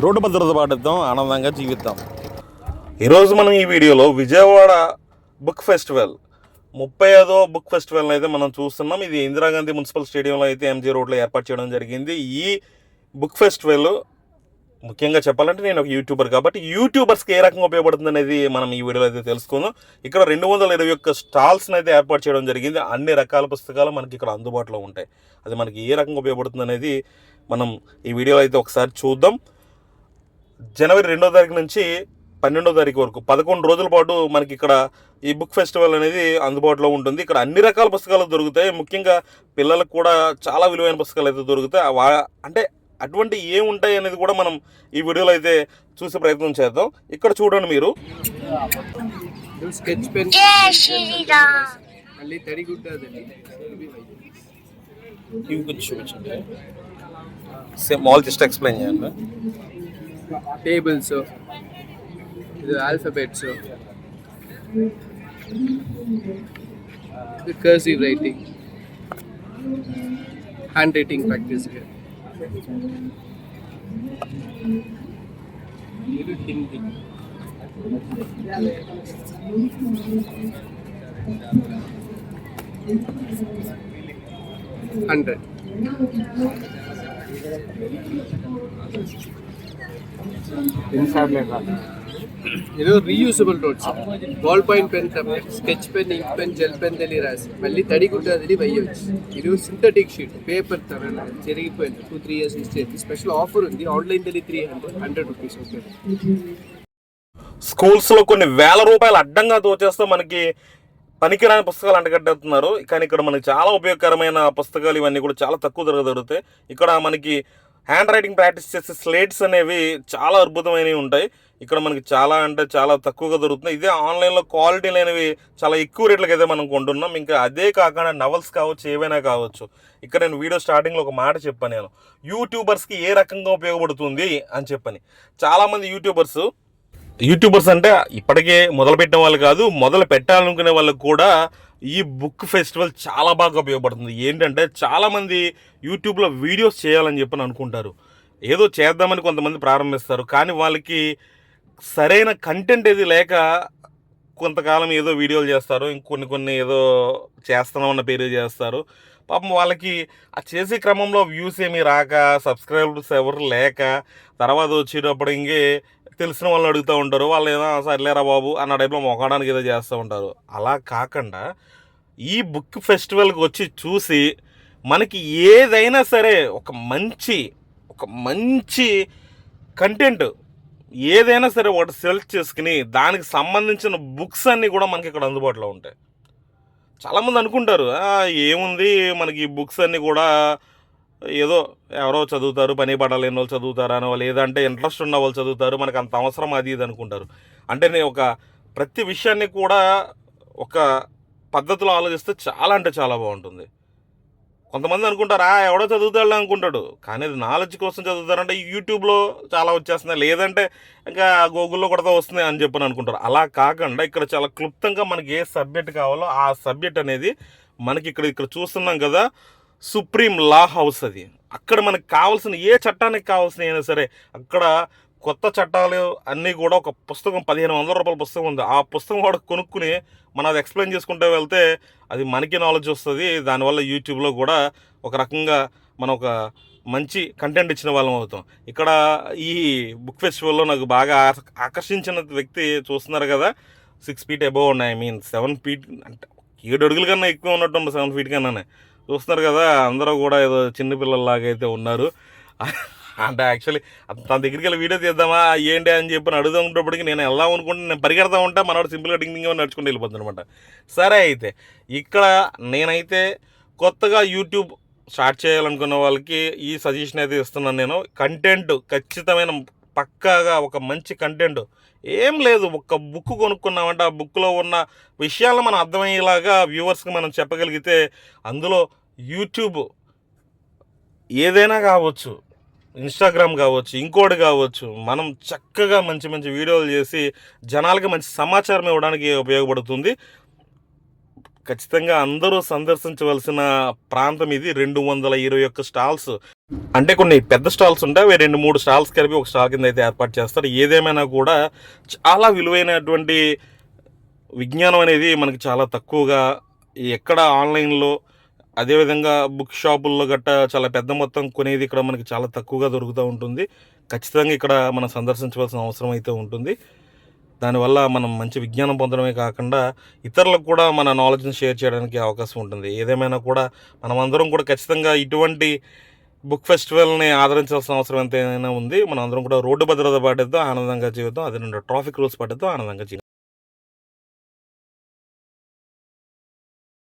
Road భద్రత పాటిద్దాం ఆనందంగా జీవిద్దాం. ఈరోజు మనం ఈ వీడియోలో విజయవాడ బుక్ ఫెస్టివల్ ముప్పై ఐదో బుక్ ఫెస్టివల్ అయితే మనం చూస్తున్నాం. ఇది ఇందిరాగాంధీ మున్సిపల్ స్టేడియంలో అయితే ఎంజీ రోడ్లో ఏర్పాటు చేయడం జరిగింది. ఈ బుక్ ఫెస్టివల్ ముఖ్యంగా చెప్పాలంటే నేను ఒక యూట్యూబర్ కాబట్టి యూట్యూబర్స్కి ఏ రకంగా ఉపయోగపడుతుంది అనేది మనం ఈ వీడియోలో అయితే తెలుసుకుందాం. ఇక్కడ రెండు వందల ఇరవై ఒక్క స్టాల్స్ని అయితే ఏర్పాటు చేయడం జరిగింది. అన్ని రకాల పుస్తకాలు మనకి ఇక్కడ అందుబాటులో ఉంటాయి. అది మనకి ఏ రకంగా ఉపయోగపడుతుంది అనేది మనం ఈ వీడియోలో అయితే ఒకసారి చూద్దాం. జనవరి రెండో తారీఖు నుంచి పన్నెండో తారీఖు వరకు పదకొండు రోజుల పాటు మనకి ఇక్కడ ఈ బుక్ ఫెస్టివల్ అనేది అందుబాటులో ఉంటుంది. ఇక్కడ అన్ని రకాల పుస్తకాలు దొరుకుతాయి. ముఖ్యంగా పిల్లలకు కూడా చాలా విలువైన పుస్తకాలు అయితే దొరుకుతాయి. వా అంటే అటువంటి ఏం ఉంటాయి అనేది కూడా మనం ఈ వీడియోలో అయితే చూసే ప్రయత్నం చేద్దాం. ఇక్కడ చూడండి మీరు. స్కెచ్ పెన్ మళ్ళీ ఇవి కొంచెం చూపించండి. సేమ్ మాల్ జస్ట్ ఎక్స్ప్లెయిన్ చేయండి. టేబుల్స్ ఇది ఆల్ఫబెట్స్ ఇది cursive writing hand writing practice ఇది హిందీ ఇది reusable notes ball point pen sketch pen ink pen gel pen తెలి రాసి మళ్ళీ తడి గుడ్డది వేయవచ్చు ఇది సింథటిక్ షీట్ పేపర్ తర చెరిగిపోయింది. టూ త్రీ ఇయర్స్ ఇస్తే స్పెషల్ ఆఫర్ ఉంది. ఆన్లైన్ తెలి three hundred hundred rupees okay స్కూల్స్లో కొన్ని వేల రూపాయలు అడ్డంగా దోచేస్తూ మనకి పనికిరాని పుస్తకాలు అంటగట్టేస్తున్నారు. కానీ ఇక్కడ మనకి చాలా ఉపయోగకరమైన పుస్తకాలు ఇవన్నీ కూడా చాలా తక్కువ ధర దొరుకుతాయి. ఇక్కడ మనకి హ్యాండ్ రైటింగ్ ప్రాక్టీస్ చేసే స్లేట్స్ అనేవి చాలా అద్భుతమైనవి ఉంటాయి. ఇక్కడ మనకి చాలా అంటే చాలా తక్కువగా దొరుకుతున్నాయి. ఇదే ఆన్లైన్లో క్వాలిటీ లేనివి చాలా ఎక్కువ రేట్లకి అయితే మనం కొంటున్నాం. ఇంకా అదే కాకుండా నవల్స్ కావచ్చు ఏవైనా కావచ్చు. ఇక్కడ నేను వీడియో స్టార్టింగ్లో ఒక మాట చెప్పాను నేను. యూట్యూబర్స్కి ఏ రకంగా ఉపయోగపడుతుంది అని చెప్పని. చాలామంది యూట్యూబర్స్ యూట్యూబర్స్ అంటే ఇప్పటికే మొదలుపెట్టిన వాళ్ళు కాదు మొదలు పెట్టాలనుకునే వాళ్ళకు కూడా ఈ బుక్ ఫెస్టివల్ చాలా బాగా ఉపయోగపడుతుంది. ఏంటంటే చాలామంది యూట్యూబ్లో వీడియోస్ చేయాలని చెప్పని అనుకుంటారు. ఏదో చేద్దామని కొంతమంది ప్రారంభిస్తారు. కానీ వాళ్ళకి సరైన కంటెంట్ ఏది లేక కొంతకాలం ఏదో వీడియోలు చేస్తారు ఇంకొన్ని కొన్ని ఏదో చేస్తున్నామన్న పేరు చేస్తారు. పాపం వాళ్ళకి ఆ చేసే క్రమంలో వ్యూస్ ఏమీ రాక సబ్స్క్రైబర్స్ ఎవరు లేక తర్వాత వచ్చేటప్పుడు ఇంకే తెలిసిన వాళ్ళని అడుగుతూ ఉంటారు. వాళ్ళు ఏదో సర్లేరా బాబు అన్న టైప్లో మొక్కడానికి ఏదో చేస్తూ ఉంటారు. అలా కాకుండా ఈ బుక్ ఫెస్టివల్కి వచ్చి చూసి మనకి ఏదైనా సరే ఒక మంచి ఒక మంచి కంటెంట్ ఏదైనా సరే ఒకటి సెలెక్ట్ చేసుకుని దానికి సంబంధించిన బుక్స్ అన్నీ కూడా మనకి ఇక్కడ అందుబాటులో ఉంటాయి. చాలామంది అనుకుంటారు ఏముంది మనకి ఈ బుక్స్ అన్నీ కూడా ఏదో ఎవరో చదువుతారు పని పడలేని వాళ్ళు చదువుతారు అని వాళ్ళు ఏదంటే ఇంట్రెస్ట్ ఉన్న వాళ్ళు చదువుతారు మనకు అంత అవసరం అది ఇది అనుకుంటారు. అంటే నేను ఒక ప్రతి విషయాన్ని కూడా ఒక పద్ధతిలో ఆలోచిస్తే చాలా అంటే చాలా బాగుంటుంది. కొంతమంది అనుకుంటారు ఆ ఎవడో చదువుతాడు అనుకుంటాడు. కానీ అది నాలెడ్జ్ కోసం చదువుతారంటే యూట్యూబ్లో చాలా వచ్చేస్తున్నాయి. లేదంటే ఇంకా గూగుల్లో కూడా వస్తున్నాయి అని చెప్పని అనుకుంటారు. అలా కాకుండా ఇక్కడ చాలా క్లుప్తంగా మనకి ఏ సబ్జెక్ట్ కావాలో ఆ సబ్జెక్ట్ అనేది మనకి ఇక్కడ ఇక్కడ చూస్తున్నాం కదా సుప్రీం లా హౌస్ అది. అక్కడ మనకు కావాల్సిన ఏ చట్టానికి కావాల్సిన అయినా సరే అక్కడ కొత్త చట్టాలు అన్నీ కూడా ఒక పుస్తకం పదిహేను వందల రూపాయల పుస్తకం ఉంది. ఆ పుస్తకం కూడా కొనుక్కుని మనం అది ఎక్స్ప్లెయిన్ చేసుకుంటూ వెళ్తే అది మనకి నాలెడ్జ్ వస్తుంది. దానివల్ల యూట్యూబ్లో కూడా ఒక రకంగా మనం ఒక మంచి కంటెంట్ ఇచ్చిన వాళ్ళం అవుతాం. ఇక్కడ ఈ బుక్ ఫెస్టివల్లో నాకు బాగా ఆకర్షించిన వ్యక్తి చూస్తున్నారు కదా సిక్స్ ఫీట్ అబోవ్ ఉన్నాయి ఐ మీన్ సెవెన్ ఫీట్ అంటే ఏడు అడుగుల కన్నా ఎక్కువ ఉన్నట్టు సెవెన్ ఫీట్ కన్నానే. చూస్తున్నారు కదా అందరూ కూడా ఏదో చిన్నపిల్లల్లాగా అయితే ఉన్నారు. అంటే యాక్చువల్లీ తన దగ్గరికి వెళ్ళి వీడియో తీద్దామా ఏంటి అని చెప్పి అడుగుతున్నప్పటికీ నేను వెళ్దాం అనుకుంటే నేను పరిగెడతా ఉంటా మనవాడు సింపుల్గా డింగ్ డింగ్ అని నడుచుకుంటూ వెళ్ళిపోతుంది అనమాట. సరే అయితే ఇక్కడ నేనైతే కొత్తగా యూట్యూబ్ స్టార్ట్ చేయాలనుకున్న వాళ్ళకి ఈ సజెషన్ అయితే ఇస్తున్నాను నేను. కంటెంట్ ఖచ్చితమైన పక్కాగా ఒక మంచి కంటెంట్ ఏం లేదు ఒక బుక్ కొనుక్కున్నామంటే ఆ బుక్లో ఉన్న విషయాలను మనం అర్థమయ్యేలాగా వ్యూవర్స్కి మనం చెప్పగలిగితే అందులో యూట్యూబ్ ఏదైనా కావచ్చు ఇన్స్టాగ్రామ్ కావచ్చు ఇంకోటి కావచ్చు మనం చక్కగా మంచి మంచి వీడియోలు చేసి జనాలకి మంచి సమాచారం ఇవ్వడానికి ఉపయోగపడుతుంది. ఖచ్చితంగా అందరూ సందర్శించవలసిన ప్రాంతం ఇది రెండు వందల ఇరవై ఒక్క స్టాల్స్. అంటే కొన్ని పెద్ద స్టాల్స్ ఉంటాయి అవి రెండు మూడు స్టాల్స్ కలిపి ఒక స్టాల్ కింద అయితే ఏర్పాటు చేస్తారు. ఏదేమైనా కూడా చాలా విలువైనటువంటి విజ్ఞానం అనేది మనకి చాలా తక్కువగా ఎక్కడ ఆన్లైన్లో అదేవిధంగా బుక్ షాపుల్లో గట్ట చాలా పెద్ద మొత్తం కొనేది ఇక్కడ మనకి చాలా తక్కువగా దొరుకుతూ ఉంటుంది. ఖచ్చితంగా ఇక్కడ మనం సందర్శించవలసిన అవసరం అయితే ఉంటుంది. దానివల్ల మనం మంచి విజ్ఞానం పొందడమే కాకుండా ఇతరులకు కూడా మన నాలెడ్జ్ని షేర్ చేయడానికి అవకాశం ఉంటుంది. ఏదేమైనా కూడా మనమందరం కూడా ఖచ్చితంగా ఇటువంటి బుక్ ఫెస్టివల్ని ఆదరించాల్సిన అవసరం ఎంతైనా ఉంది. మనం అందరం కూడా రోడ్డు భద్రత పాటిద్దాం ఆనందంగా జీవితం అదే ట్రాఫిక్ రూల్స్ పాటిద్దాం ఆనందంగా జీవితం